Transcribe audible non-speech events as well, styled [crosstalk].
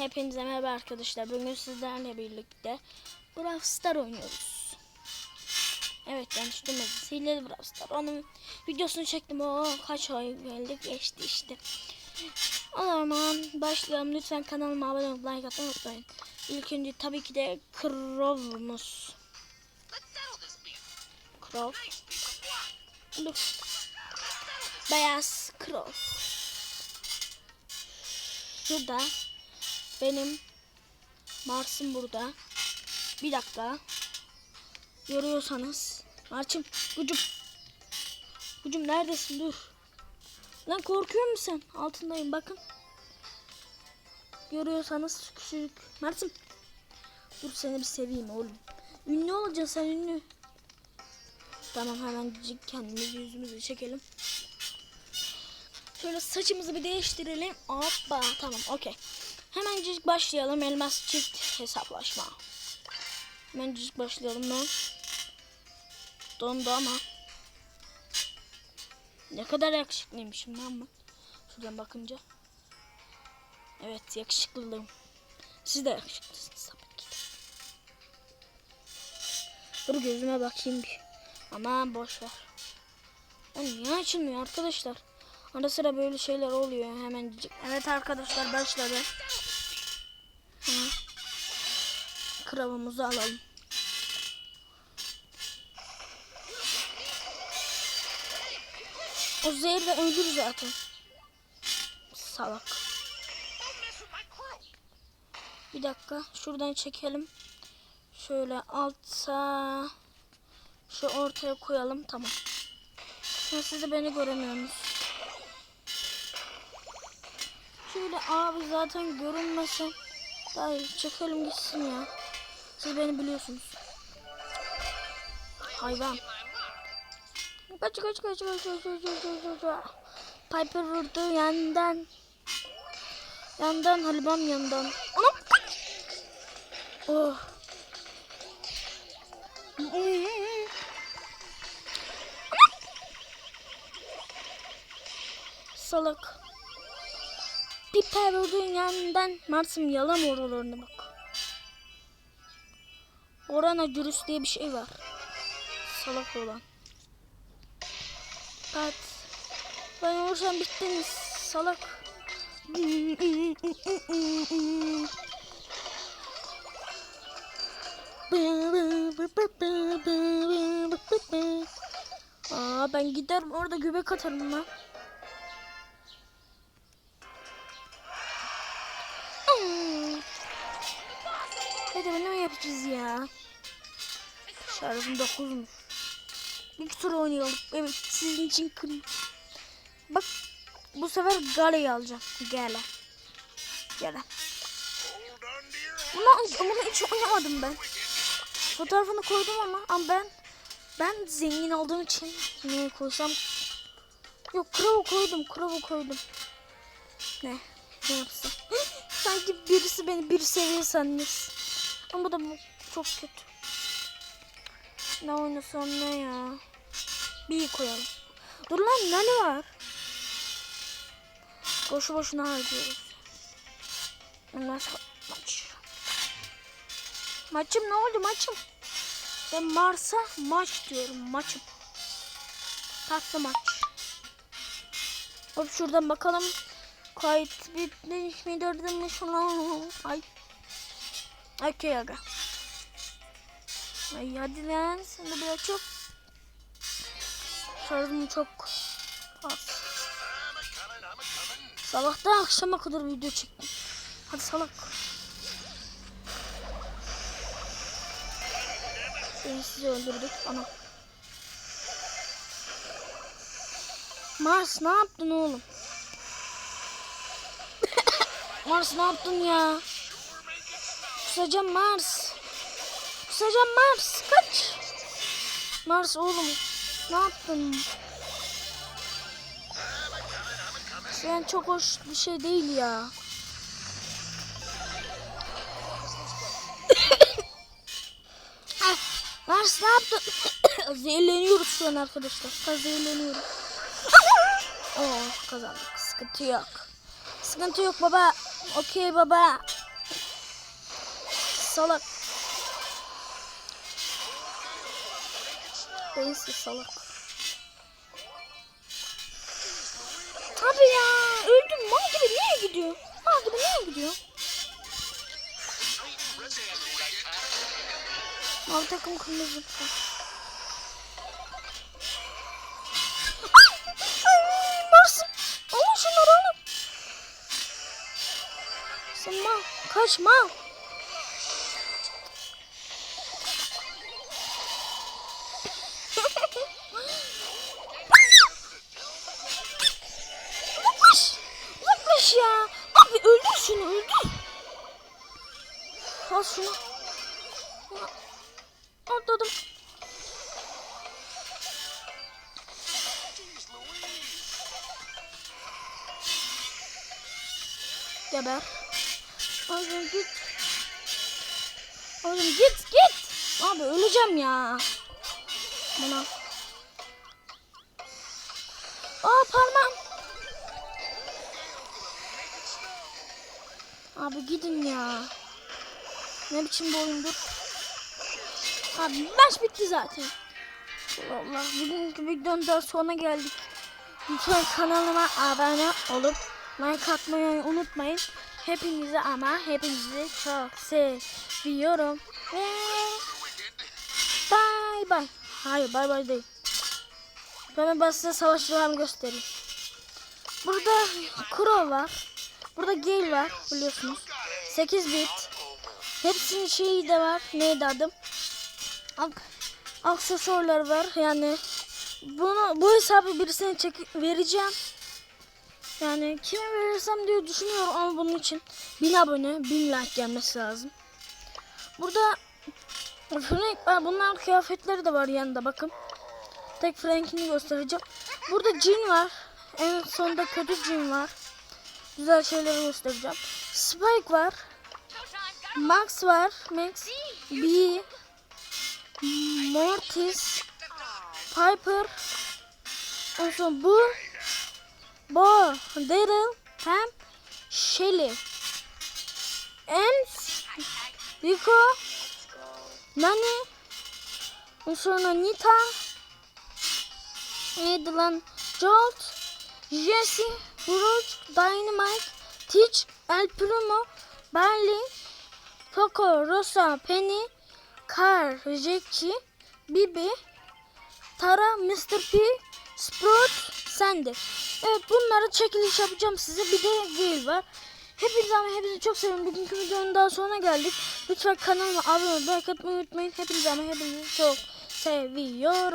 Hepinize merhaba arkadaşlar. Bugün sizlerle birlikte Brawl Star oynuyoruz. Evet yanlış duymadınız. Hileli Brawl Star. Onun videosunu çektim. O kaç ay geldi geçti işte. O zaman başlayalım. Lütfen kanalıma abone olup like atmayı unutmayın. İlk önce tabii ki de Crow'umuz. Crow. Beyaz Crow. Şurada benim Mars'ım burada. Bir dakika. Yoruyorsanız. Marçım, Gucum. Gucum neredesin? Dur. Lan korkuyor musun sen? Altındayım bakın. Görüyorsanız küçük. Mert'im. Dur seni bir seveyim oğlum. Ünlü olacaksın sen ünlü. Tamam hemen kendimizi yüzümüzü çekelim. Şöyle saçımızı bir değiştirelim. Hoppa tamam okey. Hemencik başlayalım elmas çift hesaplaşma. Hemencik başlayalım ben. Dondu ama. Ne kadar yakışıklıymışım ben ben. Şuradan bakınca. Evet yakışıklıyım. Siz de yakışıklısınız tabii ki. Dur gözüme bakayım bir. Aman boş ver. Ya niye açılmıyor arkadaşlar? Ara sıra böyle şeyler oluyor hemen. Evet arkadaşlar başladı. Hemen Kralımızı alalım. O zehir de ölür zaten. Salak. Bir dakika şuradan çekelim. Şöyle alta şu ortaya koyalım tamam. Şimdi siz de beni göremiyorsunuz. Şöyle abi zaten görünmesin. Daha çekelim gitsin ya. Siz beni biliyorsunuz. Hayvan. Kaç kaç kaç kaç kaç kaç kaç kaç Piper vurdu yandan. Yandan Halibam yandan. Anam. Oh. Salak. Piper vurduğun yandan Mars'ım yalan oralarına bak. Orana Cürüs diye bir şey var. Salak olan. Kat. Ben vursam bittiniz. Salak. Aa ben giderim orada göbek atarım lan. Hadi ne mi yapacağız ya? Şarjım 9'muş. Bir tur oynayalım. Evet sizin için kırayım. Bak bu sefer Gale'yi alacağım. Gale. Gale. Bunu, bunu hiç oynamadım ben. Fotoğrafını koydum ama, ama ben ben zengin olduğum için ne koysam yok Crow'u koydum Crow'u koydum. Ne? Ne yapsam? [gasps] Sanki birisi beni bir seviye sanmış. Ama bu da çok kötü. Ne oynasam ne ya? Bir koyalım. Dur lan ne var? Boşu boşuna harcıyoruz. Maç. Maç. Maçım ne oldu maçım? Ben Mars'a maç diyorum maçım. Tatlı maç. Hop şuradan bakalım. Kayıt bitmiş mi dördüm mü şunu? Ay. Okey aga. Ay hadi lan sen de biraz çok. Şarjım çok az. Sabahtan akşama kadar video çektim. Hadi salak. Seni sizi öldürdük ana. Mars ne yaptın oğlum? [coughs] Mars ne yaptın ya? Kusacağım Mars. Kusacağım Mars. Kaç. Mars oğlum. Ne yaptın? Sen çok hoş bir şey değil ya. Ah, Mars ne yaptın? [coughs] zehirleniyoruz şu an arkadaşlar. Zehirleniyoruz. oh kazandık. Sıkıntı yok. Sıkıntı yok baba. Okey baba. Salak. Beyinsiz salak. Abi ya öldüm. Mal gibi niye gidiyor? Mal gibi niye gidiyor? Mal takım kırmızı. Kaçma. Uzaklaş. Uzaklaş ya. Abi öldür şunu öldür. Al şunu. Atladım. Geber. Oğlum git. Oğlum git git. Abi öleceğim ya. Buna. Aa parmağım. Abi gidin ya. Ne biçim bir oyundur. Abi maç bitti zaten. Allah bugünkü videonun da sonuna geldik. Lütfen kanalıma abone olup like atmayı unutmayın. Hepinizi ama hepinizi çok seviyorum. Ve bye bye. Hayır bye bye değil. Ben ben size savaşçılarımı göstereyim. Burada Crow var. Burada Gale var biliyorsunuz. 8 bit. Hepsinin şeyi de var. Neydi adım? Ak aksesuarlar var. Yani bunu bu hesabı birisine çek vereceğim. Yani kime verirsem diye düşünüyorum ama bunun için 1000 abone 1000 like gelmesi lazım. Burada Frank var. Bunların kıyafetleri de var yanında bakın. Tek Frank'ini göstereceğim. Burada Jin var. En sonunda kötü Jin var. Güzel şeyleri göstereceğim. Spike var. Max var. Max. B. Mortis. Piper. En son bu. Bo. Daryl. Pam. Shelly. Ems. Rico. Nani. En sonra Nita. Neydi? Jolt. Jesse. Rouge. Dynamite. Teach. El Primo. Barley. Poco. Rosa. Penny. Car. Jackie. Bibi. Tara. Mr. P. Sprout. Sandy. Evet bunları çekiliş yapacağım size. Bir de Gale var. Hepinizi ama hepinizi çok seviyorum. Bugünkü videonun daha sonuna geldik. Lütfen kanalıma abone olmayı, like atmayı unutmayın. Hepinizi ama hepinizi çok seviyorum.